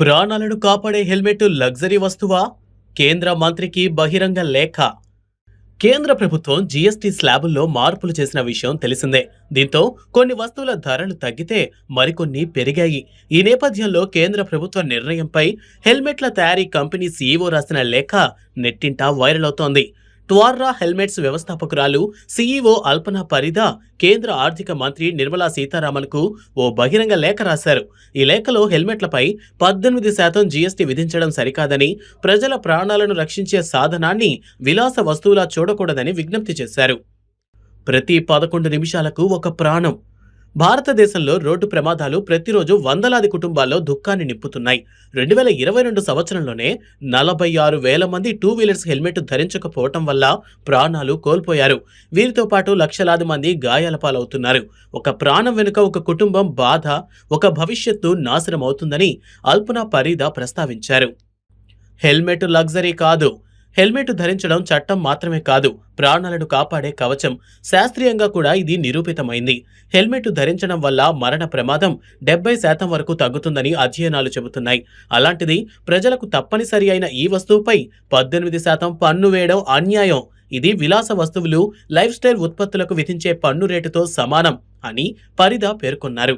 ప్రాణాలను కాపాడే helmet luxury వస్తువా? కేంద్ర మంత్రికి బహిరంగ లేఖ. కేంద్ర ప్రభుత్వం జీఎస్టీ స్లాబుల్లో మార్పులు చేసిన విషయం తెలిసిందే. దీంతో కొన్ని వస్తువుల ధరలు తగ్గితే మరికొన్ని పెరిగాయి. ఈ నేపథ్యంలో కేంద్ర ప్రభుత్వ నిర్ణయంపై హెల్మెట్ల తయారీ కంపెనీ సీఈఓ రాసిన లేఖ నెట్టింటా వైరల్ అవుతోంది. త్వార్రా హెల్మెట్స్ వ్యవస్థాపకురాలు సీఈఓ అల్పన పరిదా కేంద్ర ఆర్థిక మంత్రి నిర్మలా సీతారామన్కు ఓ బహిరంగ లేఖ రాశారు. ఈ లేఖలో హెల్మెట్లపై పద్దెనిమిది శాతం జీఎస్టీ విధించడం సరికాదని ప్రజల ప్రాణాలను రక్షించే సాధనాన్ని విలాస వస్తువులా చూడకూడదని విజ్ఞప్తి చేశారు. ప్రతి పదకొండు నిమిషాలకు ఒక ప్రాణం. భారతదేశంలో రోడ్డు ప్రమాదాలు ప్రతిరోజు వందలాది కుటుంబాల్లో దుఃఖాన్ని నింపుతున్నాయి. రెండు వేల ఇరవై రెండు సంవత్సరంలోనే నలభై ఆరు వేల మంది టూ వీలర్స్ హెల్మెట్ ధరించకపోవటం వల్ల ప్రాణాలు కోల్పోయారు. వీరితో పాటు లక్షలాది మంది గాయాల పాలవుతున్నారు. ఒక ప్రాణం వెనుక ఒక కుటుంబం బాధ ఒక భవిష్యత్తు నాశనం అవుతుందని అల్పన పరీదా ప్రస్తావించారు. హెల్మెట్ లగ్జరీ కాదు. హెల్మెట్ ధరించడం చట్టం మాత్రమే కాదు ప్రాణాలను కాపాడే కవచం. శాస్త్రీయంగా కూడా ఇది నిరూపితమైంది. హెల్మెట్ ధరించడం వల్ల మరణ ప్రమాదం డెబ్బై శాతం వరకు తగ్గుతుందని అధ్యయనాలు చెబుతున్నాయి. అలాంటిది ప్రజలకు తప్పనిసరి అయిన ఈ వస్తువుపై పద్దెనిమిది శాతం పన్ను వేయడం అన్యాయం. ఇది విలాస వస్తువులు లైఫ్ స్టైల్ ఉత్పత్తులకు విధించే పన్ను రేటుతో సమానం అని పరిదా పేర్కొన్నారు.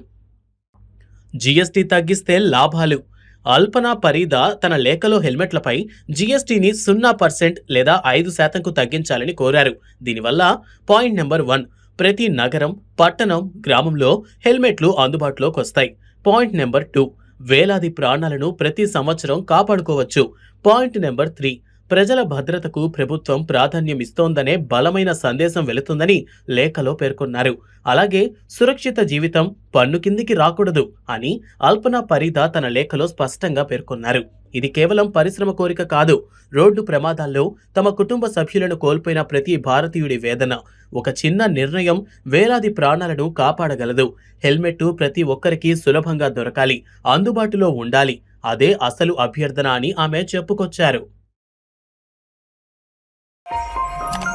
జీఎస్టీ తగ్గిస్తే లాభాలు అల్పన పరీదా తన లేఖలో హెల్మెట్లపై జీఎస్టీని సున్నా పర్సెంట్ లేదా ఐదు శాతంకు తగ్గించాలని కోరారు. దీనివల్ల పాయింట్ నెంబర్ వన్ ప్రతి నగరం పట్టణం గ్రామంలో హెల్మెట్లు అందుబాటులోకి వస్తాయి. పాయింట్ నెంబర్ టూ వేలాది ప్రాణాలను ప్రతి సంవత్సరం కాపాడుకోవచ్చు. పాయింట్ నెంబర్ త్రీ ప్రజల భద్రతకు ప్రభుత్వం ప్రాధాన్యం ఇస్తోందనే బలమైన సందేశం వెళుతుందని లేఖలో పేర్కొన్నారు. అలాగే సురక్షిత జీవితం పన్ను కిందికి రాకూడదు అని అల్పన పరీదా తన లేఖలో స్పష్టంగా పేర్కొన్నారు. ఇది కేవలం పరిశ్రమ కోరిక కాదు రోడ్డు ప్రమాదాల్లో తమ కుటుంబ సభ్యులను కోల్పోయిన ప్రతి భారతీయుడి వేదన. ఒక చిన్న నిర్ణయం వేలాది ప్రాణాలను కాపాడగలదు. హెల్మెట్ ప్రతి ఒక్కరికి సులభంగా దొరకాలి అందుబాటులో ఉండాలి అదే అసలు అభ్యర్థన అని ఆమె చెప్పుకొచ్చారు. you